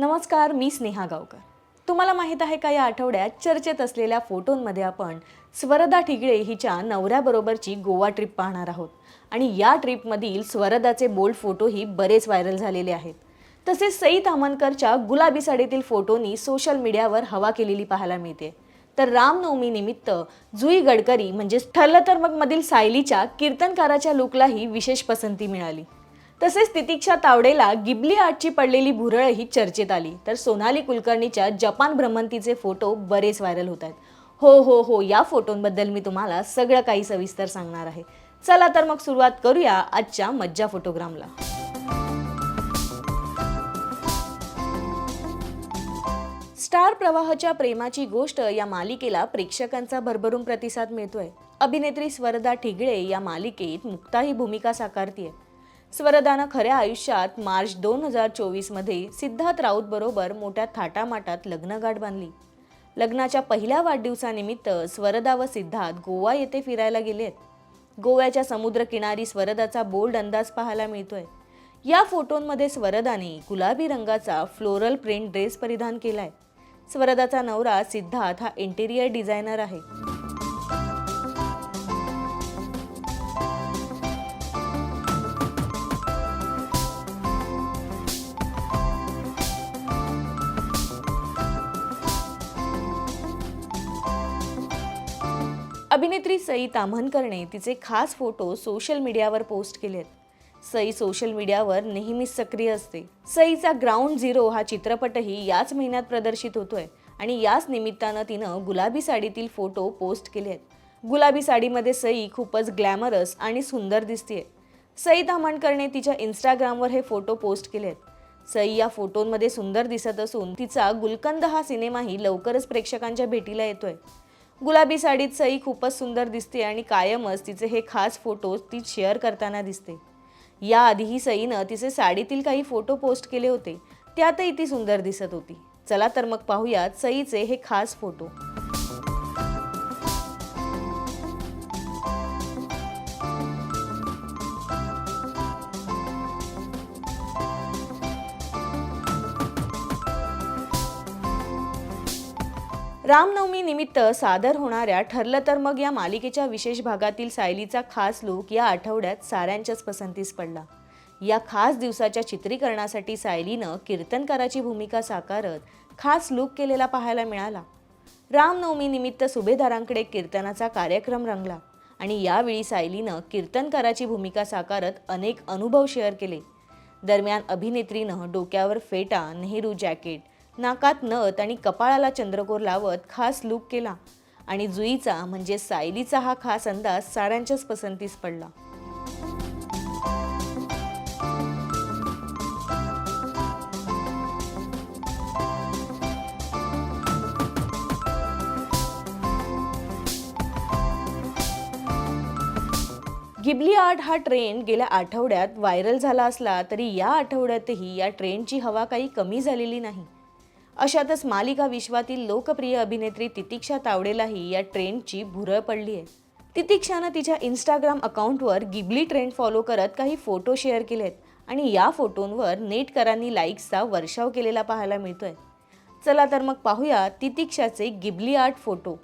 नमस्कार मी स्नेहा गावकर. तुम्हाला माहीत आहे का या आठवड्यात चर्चेत असलेल्या फोटोंमध्ये आपण स्वरदा ठिगळे हिच्या नवऱ्याबरोबरची गोवा ट्रिप पाहणार आहोत. आणि या ट्रिपमधील स्वरदाचे बोल्ड फोटोही बरेच व्हायरल झालेले आहेत. तसेच सई तामनकरच्या गुलाबी साडीतील फोटोनी सोशल मीडियावर हवा केलेली पाहायला मिळते. तर रामनवमी निमित्त जुई गडकरी म्हणजेच ठरलं तर मग मधील सायलीच्या कीर्तनकाराच्या लुकलाही विशेष पसंती मिळाली. तसेच तितिक्षा तावडेला गिबली आर्टची पडलेली भुरळही चर्चेत आली. तर सोनाली कुलकर्णीच्या जपान भ्रमंतीचे फोटो बरेच व्हायरल होत आहेत. हो हो हो या फोटोंबद्दल मी तुम्हाला सगळं काही सविस्तर सांगणार आहे. चला तर मग सुरुवात करूया आजच्या मज्जा फोटोग्रामला. स्टार प्रवाहाच्या प्रेमाची गोष्ट या मालिकेला प्रेक्षकांचा भरभरून प्रतिसाद मिळतोय. अभिनेत्री स्वरदा ठिगळे या मालिकेत मुक्ताही भूमिका साकारतीये. स्वरदानं खऱ्या आयुष्यात मार्च दोन हजार चोवीसमध्ये सिद्धार्थ राऊतबरोबर मोठ्या थाटामाटात लग्नगाठ बांधली. लग्नाच्या पहिल्या वाढदिवसानिमित्त स्वरदा व सिद्धार्थ गोवा येथे फिरायला गेलेत गोव्याच्या समुद्रकिनारी स्वरदाचा बोल्ड अंदाज पाहायला मिळतोय. या फोटोंमध्ये स्वरदाने गुलाबी रंगाचा फ्लोरल प्रिंट ड्रेस परिधान केलाय. स्वरदाचा नवरा सिद्धार्थ हा इंटेरियर डिझायनर आहे. अभिनेत्री सई ताम्हणकरने तिचे खास फोटो सोशल मीडियावर पोस्ट केले आहेत सई सोशल मीडियावर नेहमीच सक्रिय असते. सईचा ग्राउंड झिरो हा चित्रपटही याच महिन्यात प्रदर्शित होतोय आणि याच निमित्तानं तिनं गुलाबी साडीतील फोटो पोस्ट केले आहेत गुलाबी साडीमध्ये सई खूपच ग्लॅमरस आणि सुंदर दिसतीये. सई ताम्हणकरने तिच्या इंस्टाग्रामवर हे फोटो पोस्ट केले आहेत सई या फोटोंमध्ये सुंदर दिसत असून तिचा गुलकंद हा सिनेमाही लवकरच प्रेक्षकांच्या भेटीला येतोय. गुलाबी साडीत सई खूपच सुंदर दिसते आणि कायमच तिचे हे खास फोटो ती शेअर करताना दिसते. याआधीही सईनं तिचे साडीतील काही फोटो पोस्ट केले होते त्यातही ती सुंदर दिसत होती. चला तर मग पाहूयात सईचे हे खास फोटो. रामनवमी निमित्त सादर होणाऱ्या ठरलं तर मग या मालिकेच्या विशेष भागातील सायलीचा खास लूक या आठवड्यात साऱ्यांच्याच पसंतीस पडला. या खास दिवसाच्या चित्रीकरणासाठी सायलीनं कीर्तनकाराची भूमिका साकारत खास लूक केलेला पाहायला मिळाला. रामनवमी निमित्त सुभेदारांकडे कीर्तनाचा कार्यक्रम रंगला आणि यावेळी सायलीनं कीर्तनकाराची भूमिका साकारत अनेक अनुभव शेअर केले. दरम्यान अभिनेत्रीनं डोक्यावर फेटा नेहरू जॅकेट नाकात नथ आणि कपाळाला चंद्रकोर लावत खास लूक केला. आणि जुईचा म्हणजे सायलीचा हा खास अंदाज साऱ्यांच्याच पसंतीस पडला. गिबली आर्ट हा ट्रेंड गेल्या आठवड्यात व्हायरल झाला असला तरी या आठवड्यातही या ट्रेंडची हवा काही कमी झालेली नाही. अशातच मालिका विश्वातील लोकप्रिय अभिनेत्री तितिक्षा तावडेलाही या ट्रेंडची भुरळ पडली आहे. तितिक्षानं तिच्या इंस्टाग्राम अकाउंटवर गिबली ट्रेंड फॉलो करत काही फोटो शेअर केलेत आणि या फोटोंवर नेटकरांनी लाईक्सचा वर्षाव केलेला पाहायला मिळतोय. चला तर मग पाहूया तितिक्षाचे Ghibli art photo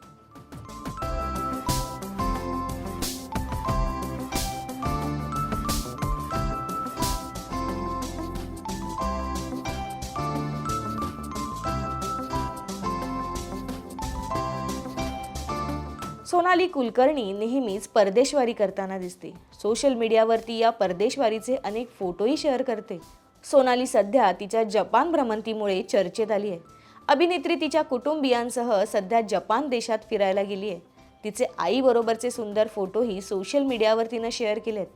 Sonali Kulkarni नेहमीच परदेशवारी करताना दिसते. सोशल मीडियावरती या परदेशवारीचे अनेक फोटोही शेअर करते. सोनाली सध्या तिच्या जपान भ्रमंतीमुळे चर्चेत आली आहे. अभिनेत्री तिच्या कुटुंबियांसह सध्या जपान देशात फिरायला गेली आहे. तिचे आईबरोबरचे सुंदर फोटोही सोशल मीडियावर तिनं शेअर केलेत.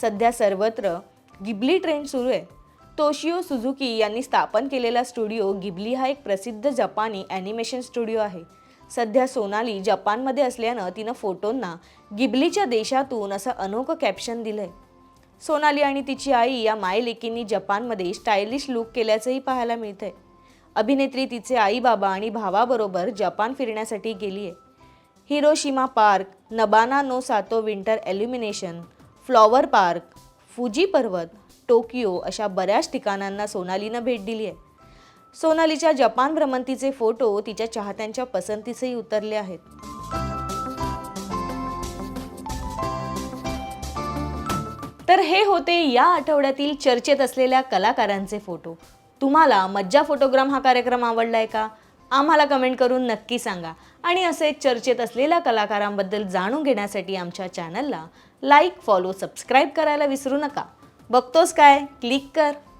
सध्या सर्वत्र गिबली ट्रेंड सुरू आहे. तोशियो सुझुकी यांनी स्थापन केलेला स्टुडिओ गिबली हा एक प्रसिद्ध जपानी ॲनिमेशन स्टुडिओ आहे. सध्या सोनाली जपानमध्ये असल्यानं तिनं फोटोंना गिबलीच्या देशातून असं अनोखं कॅप्शन दिलंय. सोनाली आणि तिची आई या मायलेकींनी जपानमध्ये स्टायलिश लुक केल्याचंही पाहायला मिळतंय. अभिनेत्री तिचे आई बाबा आणि भावाबरोबर जपान फिरण्यासाठी गेली आहे Hiroshima park Nabana no Sato winter illumination flower park Fuji पर्वत टोकियो अशा बऱ्याच ठिकाणांना सोनालीनं भेट दिली आहे सोनालीच्या जपान भ्रमंतीचे फोटो तिच्या चाहत्यांच्या पसंतीसही उतरले आहेत. तर हे होते या आठवड्यातील चर्चेत असलेल्या कलाकारांचे फोटो. तुम्हाला मज्जा फोटोग्राम हा कार्यक्रम आवडलाय का? आम्हाला कमेंट करून नक्की सांगा. आणि असे चर्चेत असलेल्या कलाकारांबद्दल जाणून घेण्यासाठी आमच्या चॅनलला लाईक फॉलो सबस्क्राईब करायला विसरू नका. बघतोस काय? क्लिक कर.